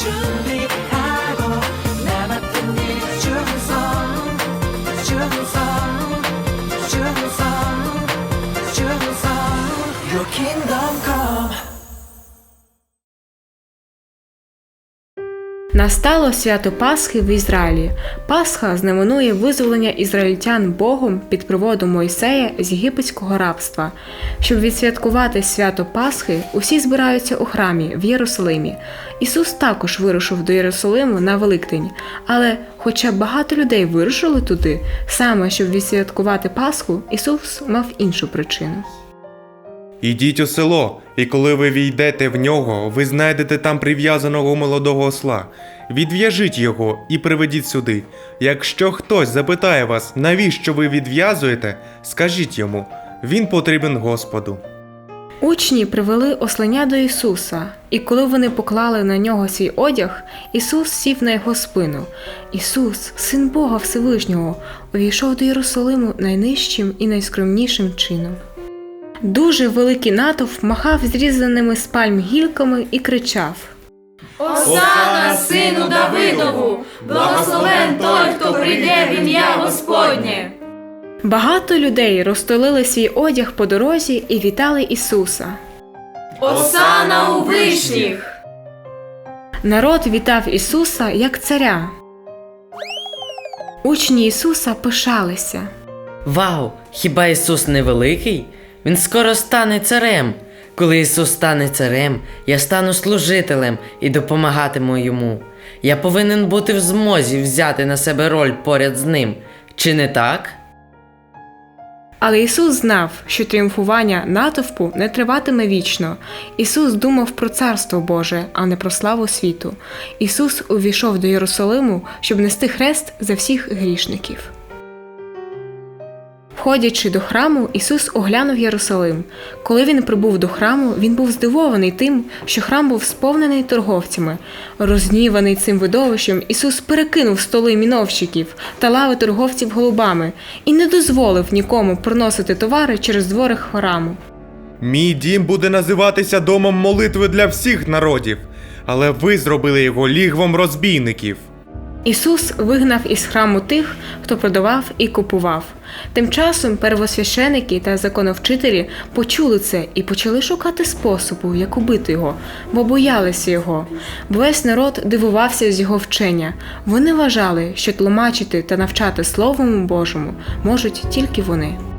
준비하고 나 맡은 일 충성 충성 충성 충성. Your kingdom come Настало свято Пасхи в Ізраїлі. Пасха знаменує визволення ізраїльтян Богом під проводом Мойсея з єгипетського рабства. Щоб відсвяткувати свято Пасхи, усі збираються у храмі в Єрусалимі. Ісус також вирушив до Єрусалиму на Великдень. Але, хоча багато людей вирушили туди, саме щоб відсвяткувати Пасху, Ісус мав іншу причину. Ідіть у село, і коли ви війдете в нього, ви знайдете там прив'язаного молодого осла. Відв'яжіть його і приведіть сюди. Якщо хтось запитає вас, навіщо ви відв'язуєте, скажіть йому, він потрібен Господу. Учні привели ослиня до Ісуса, і коли вони поклали на нього свій одяг, Ісус сів на його спину. Ісус, син Бога Всевишнього, увійшов до Єрусалиму найнижчим і найскромнішим чином. Дуже великий натовп махав зрізаними з пальм гілками і кричав. Осана, сину Давидову, благословен той, хто прийде в ім'я Господнє. Багато людей розстелили свій одяг по дорозі і вітали Ісуса. Осана у вишніх. Народ вітав Ісуса як царя. Учні Ісуса пишалися. Вау! Хіба Ісус не великий? Він скоро стане царем. Коли Ісус стане царем, я стану служителем і допомагатиму йому. Я повинен бути в змозі взяти на себе роль поряд з ним. Чи не так? Але Ісус знав, що тріумфування натовпу не триватиме вічно. Ісус думав про царство Боже, а не про славу світу. Ісус увійшов до Єрусалиму, щоб нести хрест за всіх грішників. Входячи до храму, Ісус оглянув Єрусалим. Коли він прибув до храму, він був здивований тим, що храм був сповнений торговцями. Розгніваний цим видовищем, Ісус перекинув столи міновщиків та лави торговців голубами і не дозволив нікому проносити товари через двори храму. Мій дім буде називатися домом молитви для всіх народів, але ви зробили його лігвом розбійників. Ісус вигнав із храму тих, хто продавав і купував. Тим часом первосвященики та законовчителі почули це і почали шукати способу, як убити його, бо боялися його. Весь народ дивувався з його вчення. Вони вважали, що тлумачити та навчати Словому Божому можуть тільки вони.